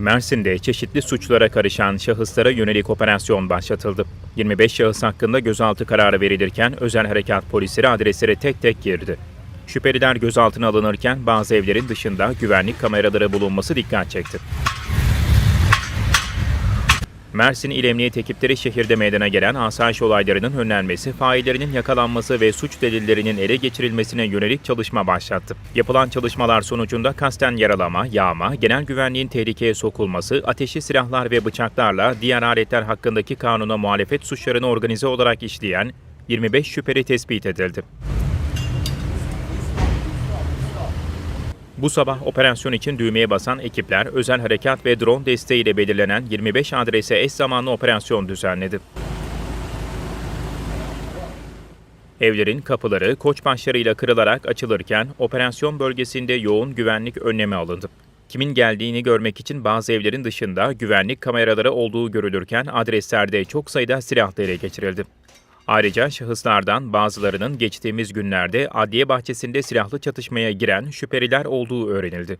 Mersin'de çeşitli suçlara karışan şahıslara yönelik operasyon başlatıldı. 25 şahıs hakkında gözaltı kararı verilirken özel harekat polisleri adreslere tek tek girdi. Şüpheliler gözaltına alınırken bazı evlerin dışında güvenlik kameraları bulunması dikkat çekti. Mersin İl Emniyet ekipleri şehirde meydana gelen asayiş olaylarının önlenmesi, faillerinin yakalanması ve suç delillerinin ele geçirilmesine yönelik çalışma başlattı. Yapılan çalışmalar sonucunda kasten yaralama, yağma, genel güvenliğin tehlikeye sokulması, ateşli silahlar ve bıçaklarla diğer aletler hakkındaki kanuna muhalefet suçlarını organize olarak işleyen 25 şüpheli tespit edildi. Bu sabah operasyon için düğmeye basan ekipler özel harekat ve drone desteğiyle belirlenen 25 adrese eş zamanlı operasyon düzenledi. Evlerin kapıları koçbaşlarıyla kırılarak açılırken operasyon bölgesinde yoğun güvenlik önlemi alındı. Kimin geldiğini görmek için bazı evlerin dışında güvenlik kameraları olduğu görülürken adreslerde çok sayıda silah ele geçirildi. Ayrıca şahıslardan bazılarının geçtiğimiz günlerde adliye bahçesinde silahlı çatışmaya giren şüpheliler olduğu öğrenildi.